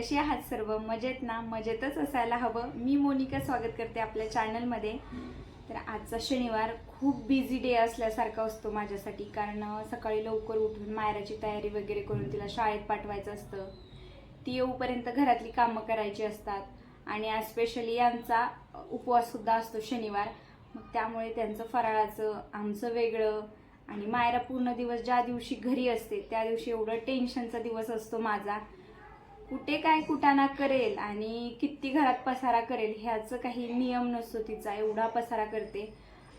कशी आहात सर्व? मजेत ना? मजेतच असायला हवं. मी मोनिका स्वागत करते आपल्या चॅनलमध्ये तर आजचा शनिवार खूप बिझी डे असल्यासारखा असतो माझ्यासाठी. कारण सकाळी लवकर उठून मायराची तयारी वगैरे करून तिला शाळेत पाठवायचं असतं. ती येऊपर्यंत घरातली कामं करायची असतात. आणि स्पेशली यांचा उपवाससुद्धा असतो शनिवार. मग त्यामुळे त्यांचं फराळाचं आमचं वेगळं. आणि मायरा पूर्ण दिवस ज्या दिवशी घरी असते त्या दिवशी एवढं टेन्शनचा दिवस असतो माझा. कुठे काय कुटाणा करेल आणि किती घरात पसारा करेल ह्याचं काही नियम नसतो तिचा. एवढा पसारा करते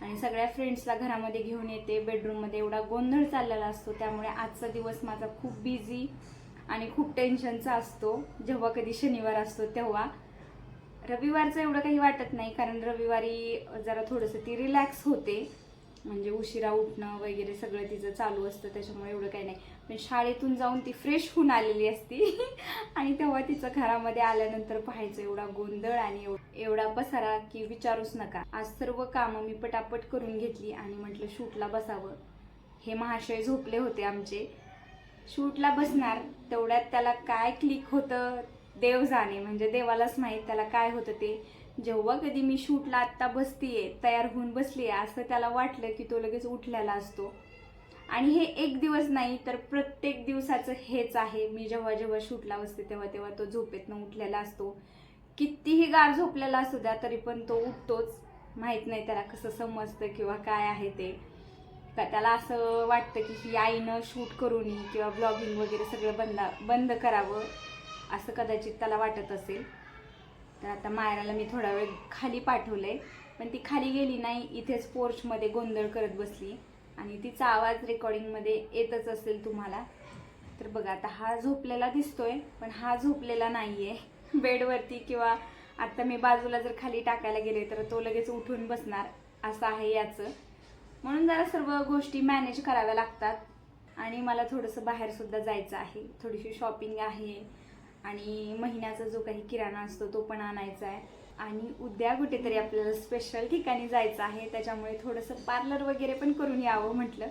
आणि सगळ्या फ्रेंड्सला घरामध्ये घेऊन येते बेडरूममध्ये एवढा गोंधळ चाललेला असतो. त्यामुळे आजचा दिवस माझा खूप बिझी आणि खूप टेन्शनचा असतो. जेव्हा कधी शनिवार असतो तेव्हा. रविवारचं एवढं काही वाटत नाही कारण रविवारी जरा थोडंसं ती रिलॅक्स होते. म्हणजे उशिरा उठणं वगैरे सगळं तिचं चालू असतं त्याच्यामुळे एवढं काही नाही. शाळेतून जाऊन ती फ्रेश होऊन आलेली असती. आणि तेव्हा तिचं घरामध्ये आल्यानंतर पाहायचं एवढा गोंधळ आणि एव- एवढा पसारा की विचारूच नका. आज सर्व कामं मी पटापट करून घेतली आणि म्हटलं शूटला बसावं. हे महाशय झोपले होते आमचे. शूटला बसणार तेवढ्यात त्याला काय क्लिक होतं देव जाणे. म्हणजे देवालाच माहीत त्याला काय होतं ते. जेव्हा कधी मी शूटला आत्ता बसतीये तयार होऊन बसलीये असं त्याला वाटलं की तो लगेच उठलेला असतो. आणि हे एक दिवस नाही तर प्रत्येक दिवसाचं हेच आहे. मी जेव्हा जेव्हा शूटला बसते तेव्हा तेव्हा तो झोपेतनं उठलेला असतो. कितीही गार झोपलेला असू द्या तरी पण तो उठतोच. माहीत नाही त्याला कसं समजतं किंवा काय आहे ते. का त्याला असं वाटतं की ही आईनं शूट करून किंवा ब्लॉगिंग वगैरे सगळं बंदा बंद करावं असं कदाचित त्याला वाटत असेल. तर आता मायराला मी थोडा वेळ खाली पाठवलं आहे पण ती खाली गेली नाही इथेच पोर्चमध्ये गोंधळ करत बसली. आणि तिचा आवाज रेकॉर्डिंगमध्ये येतच असेल तुम्हाला. तर बघा आता हा झोपलेला दिसतोय पण हा झोपलेला नाहीये. बेडवरती किंवा आत्ता मी बाजूला जर खाली टाकायला गेले तर तो लगेच उठून बसणार. असं आहे याचं. म्हणून जरा सर्व गोष्टी मॅनेज कराव्या लागतात. आणि मला थोडंसं बाहेरसुद्धा जायचं आहे. थोडीशी शॉपिंग आहे. आणि महिन्याचा जो काही किराणा असतो तो पण आणायचा आहे. आणि उद्या कुठेतरी आपल्याला स्पेशल ठिकाणी जायचं आहे. त्याच्यामुळे थोडंसं पार्लर वगैरे पण करून यावं म्हटलं.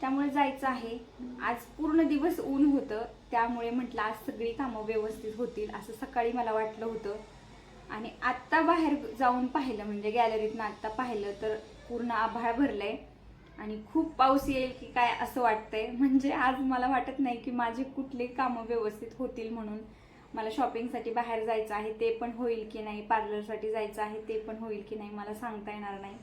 त्यामुळे जायचं आहे. आज पूर्ण दिवस ऊन होतं. त्यामुळे म्हटलं आज सगळी कामं व्यवस्थित होतील असं सकाळी मला वाटलं होतं. आणि आत्ता बाहेर जाऊन पाहिलं म्हणजे गॅलरीतनं आत्ता पाहिलं तर पूर्ण आभाळ भरलंय. आणि खूप पाऊस येईल की काय असं वाटतंय. म्हणजे आज मला वाटत नाही की माझे कुठले कामं व्यवस्थित होतील म्हणून. मला शॉपिंगसाठी बाहेर जायचं आहे ते पण होईल की नाही? पार्लरसाठी जायचं आहे ते पण होईल की नाही? मला सांगता येणार नाही.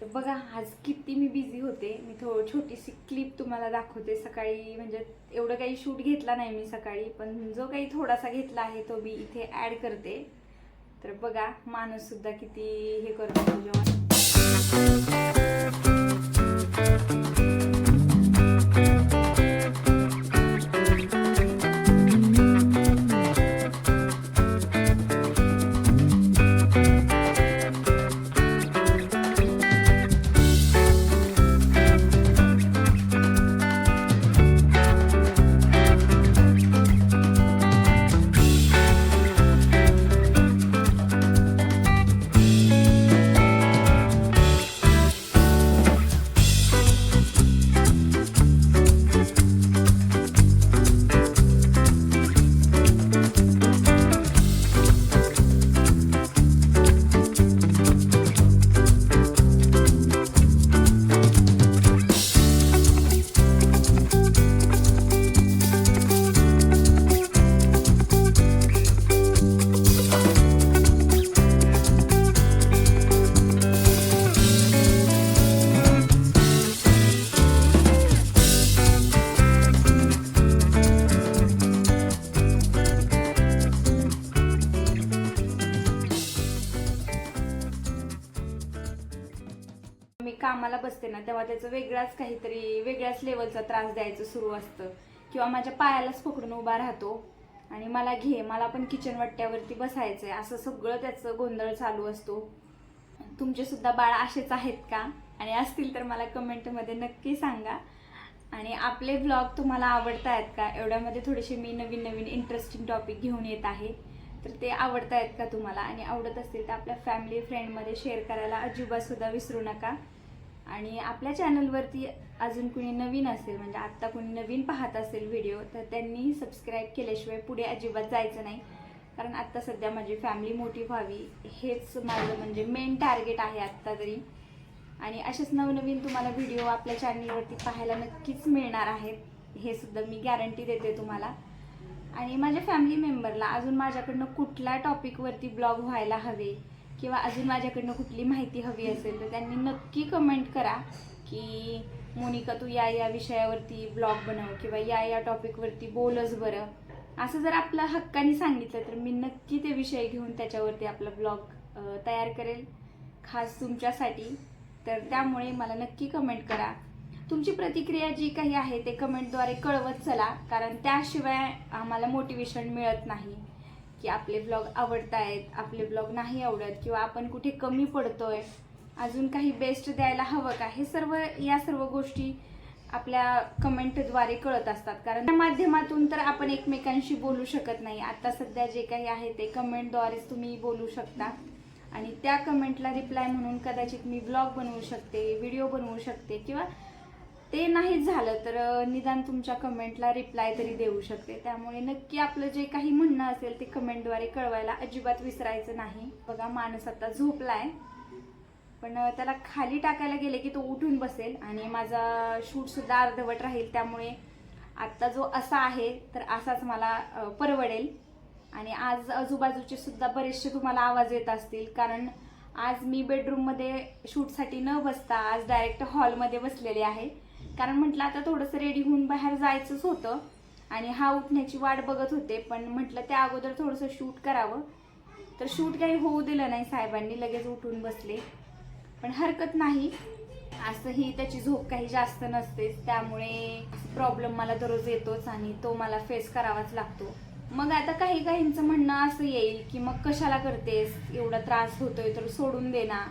तर बघा आज किती मी बिझी होते. मी थो छोटीशी क्लिप तुम्हाला दाखवते. सकाळी म्हणजे एवढं काही शूट घेतला नाही मी सकाळी पण जो काही थोडासा घेतला आहे तो मी इथे ॲड करते. तर बघा माणूससुद्धा किती हे करतो जेव्हा. बसते ना तेव्हा त्याचं वेगळाच काहीतरी वेगळ्याच लेवलचा त्रास द्यायचं सुरू असतं. किंवा माझ्या पायालाच पकडून उभा राहतो आणि मला घे मला पण किचन वाट्ट्यावरती बसायचं आहे असं सगळं त्याचं गोंधळ चालू असतो. तुमचेसुद्धा बाळ असेच आहेत का? आणि असतील तर मला कमेंटमध्ये नक्की सांगा. आणि आपले ब्लॉग तुम्हाला आवडत आहेत का? एवढ्यामध्ये थोडेसे मी नवीन नवीन इंटरेस्टिंग टॉपिक घेऊन येत आहे. तर ते आवडत आहेत का तुम्हाला? आणि आवडत असतील तर आपल्या फॅमिली फ्रेंडमध्ये शेअर करायला अजिबातसुद्धा विसरू नका. आणि आपल्या चॅनलवरती अजून कुणी नवीन असेल म्हणजे आत्ता कुणी नवीन पाहत असेल व्हिडिओ तर त्यांनी सबस्क्राईब केल्याशिवाय पुढे अजिबात जायचं नाही. कारण आत्ता सध्या माझी फॅमिली मोठी व्हावी हेच माझं म्हणजे मेन टार्गेट आहे आत्ता तरी. आणि असेच नवनवीन तुम्हाला व्हिडिओ आपल्या चॅनलवरती पाहायला नक्कीच मिळणार आहेत. हे सुद्धा मी गॅरंटी देते तुम्हाला. आणि माझ्या फॅमिली मेंबरला अजून माझ्याकडनं कुठल्या टॉपिकवरती ब्लॉग व्हायला हवे किंवा अजून माझ्याकडनं कुठली माहिती हवी असेल तर त्यांनी नक्की कमेंट करा की मोनिका तू या या विषयावरती ब्लॉग बनव किंवा या या टॉपिकवरती बोलच बरं. असं जर आपलं हक्काने सांगितलं तर मी नक्की ते विषय घेऊन त्याच्यावरती आपला ब्लॉग तयार करेल. खास तुमच्यासाठी. तर त्यामुळे मला नक्की कमेंट करा. तुमची प्रतिक्रिया जी काही आहे ते कमेंटद्वारे कळवत चला कारण त्याशिवाय आम्हाला मोटिवेशन मिळत नाही. की आपले ब्लॉग आवडत आहेत आपले ब्लॉग नाही आवडत किंवा आपण कुठे कमी पडतोय अजून काही बेस्ट द्यायला हवं का? हे सर्व या सर्व गोष्टी आपल्या कमेंटद्वारे कळत असतात. कारण त्या माध्यमातून तर आपण एकमेकांशी बोलू शकत नाही. आता सध्या जे काही आहे ते कमेंटद्वारेच तुम्ही बोलू शकता. आणि त्या कमेंटला रिप्लाय म्हणून कदाचित मी ब्लॉग बनवू शकते व्हिडिओ बनवू शकते किंवा ते नाही झालं तर निदान तुमच्या कमेंटला रिप्लाय तरी देऊ शकते. त्यामुळे नक्की आपलं जे काही म्हणणं असेल ते कमेंटद्वारे कळवायला अजिबात विसरायचं नाही. बघा माणूस आता झोपलाय. पण त्याला खाली टाकायला गेले की तो उठून बसेल आणि माझा शूटसुद्धा अर्धवट राहील. त्यामुळे आत्ता जो असा आहे तर असाच मला परवडेल. आणि आज आजूबाजूचे सुद्धा बरेचसे तुम्हाला आवाज येत असतील. कारण आज मी बेडरूममध्ये शूटसाठी न बसता आज डायरेक्ट हॉलमध्ये बसलेले आहे. कारण म्हटलं आता थोडंसं रेडी होऊन बाहेर जायचंच होतं. आणि हा उठण्याची वाट बघत होते पण म्हटलं त्या अगोदर थोडंसं शूट करावं. तर शूट काही होऊ दिलं नाही साहेबांनी लगेच उठून बसले. पण हरकत नाही. असंही त्याची झोप काही जास्त नसतेच त्यामुळे प्रॉब्लेम मला दररोज येतोच आणि तो मला फेस करावाच लागतो. मग आता काही काहींचं म्हणणं असं येईल की मग कशाला करतेस? एवढा त्रास होतोय तर सोडून दे ना.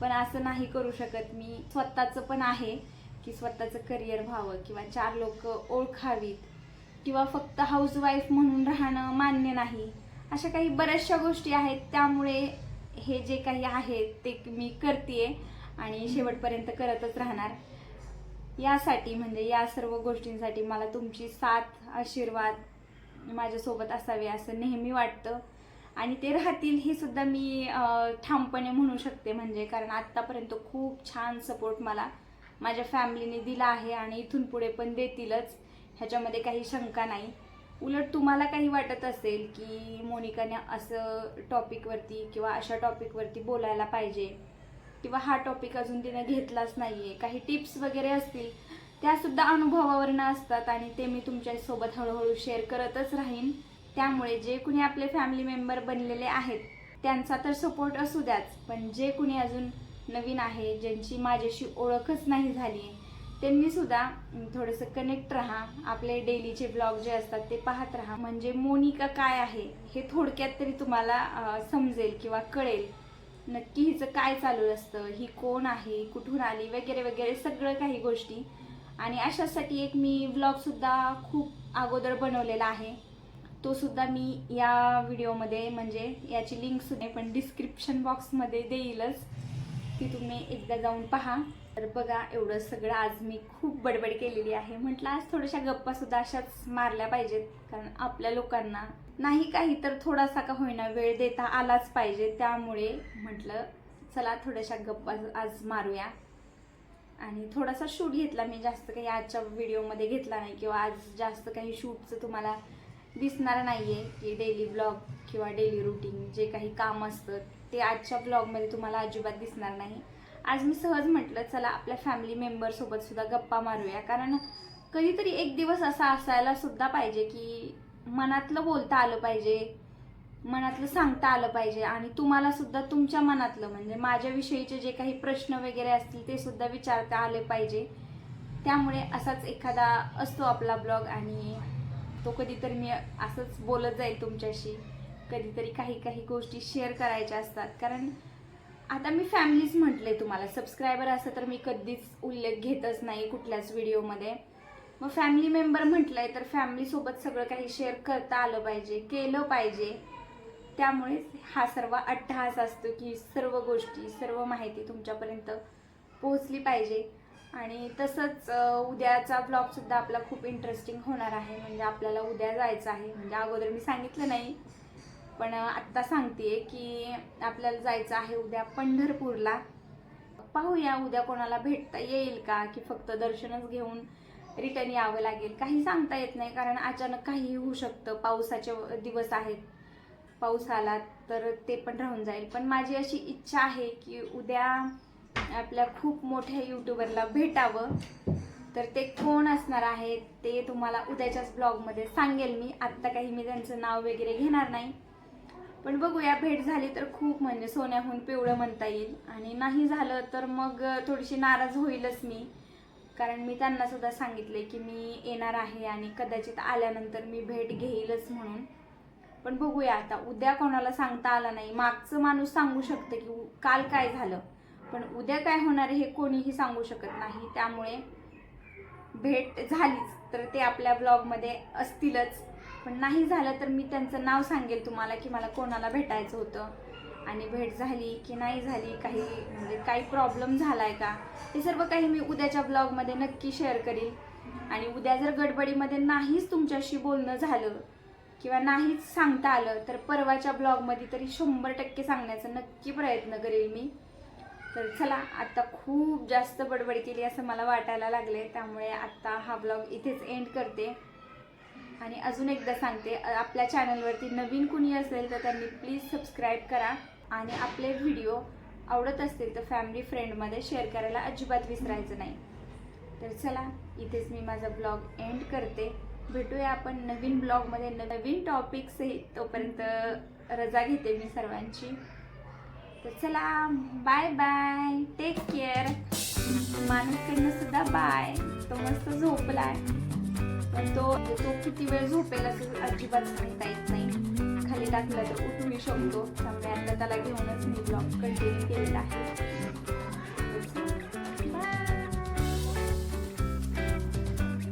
पण असं नाही करू शकत मी. स्वतःचं पण आहे. की स्वतःचं करिअर व्हावं किंवा चार लोक ओळखावीत किंवा फक्त हाऊसवाईफ म्हणून राहणं मान्य नाही. अशा काही बऱ्याचशा गोष्टी आहेत. त्यामुळे हे जे काही आहे ते मी करते आणि शेवटपर्यंत करतच राहणार. यासाठी म्हणजे या सर्व गोष्टींसाठी मला तुमची साथ आशीर्वाद माझ्यासोबत असावे असं नेहमी वाटतं. आणि ते राहतील हे सुद्धा मी ठामपणे म्हणू शकते. म्हणजे कारण आत्तापर्यंत खूप छान सपोर्ट मला माझ्या फॅमिलीने दिला आहे आणि इथून पुढे पण देतीलच. ह्याच्यामध्ये काही शंका नाही. उलट तुम्हाला काही वाटत असेल की मोनिकाने असं टॉपिकवरती किंवा अशा टॉपिकवरती बोलायला पाहिजे? किंवा हा टॉपिक अजून तिने घेतलाच नाही आहे काही टिप्स वगैरे असतील त्यासुद्धा अनुभवावरनं असतात आणि ते मी तुमच्यासोबत हळूहळू शेअर करतच राहीन. त्यामुळे जे कुणी आपले फॅमिली मेंबर बनलेले आहेत त्यांचा तर सपोर्ट असू द्याच. पण जे कुणी अजून नवीन आहे ज्यांची माझ्याशी ओळखच नाही झाली त्यांनी सुद्धा थोडंसं कनेक्ट राहा. आपले डेलीचे ब्लॉग जे असतात ते पाहत राहा. म्हणजे मोनिका काय आहे हे थोडक्यात तरी तुम्हाला समजेल किंवा कळेल. नक्की हिचं काय चालू असतं ही कोण आहे कुठून आली वगैरे वगैरे सगळं काही गोष्टी. आणि अशासाठी एक मी व्लॉगसुद्धा खूप अगोदर बनवलेला आहे. तो सुद्धा मी या व्हिडिओमध्ये म्हणजे याची लिंक सुद्धा पण डिस्क्रिप्शन बॉक्समध्ये देईलच. ती तुम्ही एकदा जाऊन पहा. तर बघा एवढं सगळं आज मी खूप बडबड केलेली आहे. म्हटलं आज थोड्याशा गप्पा सुद्धा अशाच मारल्या पाहिजेत. कारण आपल्या लोकांना नाही काही तर थोडासा का होईना वेळ देता आलाच पाहिजे. त्यामुळे म्हटलं चला थोड्याशा गप्पा आज मारूया. आणि थोडासा शूट घेतला मी. जास्त काही आजच्या व्हिडिओमध्ये घेतला नाही किंवा आज जास्त काही शूटचं तुम्हाला दिसणार नाही आहे की डेली ब्लॉग किंवा डेली रुटीन जे काही काम असतं. ते आजच्या ब्लॉगमध्ये तुम्हाला अजिबात दिसणार नाही. आज मी सहज म्हटलं चला आपल्या फॅमिली मेंबरसोबत सुद्धा गप्पा मारूया. कारण कधीतरी एक दिवस असा असायला सुद्धा पाहिजे की मनातलं बोलता आलं पाहिजे मनातलं सांगता आलं पाहिजे आणि तुम्हाला सुद्धा तुमच्या मनातलं म्हणजे माझ्याविषयीचे जे काही प्रश्न वगैरे असतील ते सुद्धा विचारता आले पाहिजे. त्यामुळे असाच एखादा असतो आपला ब्लॉग आणि तो कधीतरी मी असंच बोलत जाईल तुमच्याशी. कधीतरी काही काही गोष्टी शेअर करायच्या असतात. कारण आता मी फॅमिलीच म्हटले तुम्हाला सबस्क्रायबर असं तर मी कधीच उल्लेख घेतच नाही कुठल्याच व्हिडिओमध्ये मग फॅमिली मेंबर म्हटलंय तर फॅमिलीसोबत सगळं काही शेअर करता आलं पाहिजे केलं पाहिजे. त्यामुळेच हा सर्व अट्टहास असतो की सर्व गोष्टी सर्व माहिती तुमच्यापर्यंत पोहोचली पाहिजे. आणि तसंच उद्याचा ब्लॉगसुद्धा आपला खूप इंटरेस्टिंग होणार आहे. म्हणजे आपल्याला उद्या जायचं आहे. म्हणजे अगोदर मी सांगितलं नाही. पण आत्ता सांगते की आपल्याला जायचं आहे उद्या पंढरपूरला. पाहूया उद्या कोणाला भेटता येईल का की फक्त दर्शनच घेऊन रिटर्न यावं लागेल. काही सांगता येत नाही कारण अचानक काहीही होऊ शकतं. पावसाचे दिवस आहेत. पाऊस आला तर ते पण राहून जाईल. पण माझी अशी इच्छा आहे की उद्या आपल्या खूप मोठ्या यूट्यूबरला भेटावं. तर ते कोण असणार आहेत ते तुम्हाला उद्याच्याच ब्लॉगमध्ये सांगेल मी. आत्ता काही मी त्यांचं नाव वगैरे घेणार नाही. पण बघूया भेट झाली तर खूप म्हणजे सोन्याहून पिवळं म्हणता येईल. आणि नाही झालं तर मग थोडीशी नाराज होईलच मी. कारण मी त्यांना सुद्धा सांगितले की मी येणार आहे आणि कदाचित आल्यानंतर मी भेट घेईलच म्हणून. पण बघूया आता उद्या कोणाला सांगता आलं नाही. मागचं माणूस सांगू शकतं की काल काय झालं. पण उद्या काय होणार आहे हे कोणीही सांगू शकत नाही. त्यामुळे भेट झालीच तर ते आपल्या ब्लॉगमध्ये असतीलच. पण नाही झालं तर मी त्यांचं नाव सांगेल तुम्हाला की मला कोणाला भेटायचं होतं. आणि भेट झाली की नाही झाली काही म्हणजे काही प्रॉब्लेम झाला आहे का? हे सर्व काही मी उद्याच्या ब्लॉगमध्ये नक्की शेअर करील. आणि उद्या जर गडबडीमध्ये नाहीच तुमच्याशी बोलणं झालं किंवा नाहीच सांगता आलं तर परवाच्या ब्लॉगमध्ये तरी शंभर टक्के सांगण्याचा नक्की प्रयत्न करेल मी. तर चला आत्ता खूप जास्त बडबड केली असं मला वाटायला लागले त्यामुळे आत्ता हा ब्लॉग इथेच एंड करते. आणि अजून एकदा सांगते आपल्या चॅनलवरती नवीन कुणी असेल तर त्यांनी प्लीज सबस्क्राईब करा आणि आपले व्हिडिओ आवडत असतील तर फॅमिली फ्रेंडमध्ये शेअर करायला अजिबात विसरायचं नाही. तर चला इथेच मी माझा ब्लॉग एंड करते. भेटूया आपण नवीन ब्लॉगमध्ये नवीन टॉपिक्स तोपर्यंत रजा घेते मी सर्वांची. तर चला बाय बाय टेक केअर मानसकडनं सुद्धा बाय. तो मस्त झोपलाय. आहे तो तो किती वेळ झोपेल असं अजिबात सांगता येत नाही. खाली टाकलं तर उठू शकतो त्यामुळे आता त्याला घेऊनच मी ब्लॉग कंटिन्यू केलेला आहे.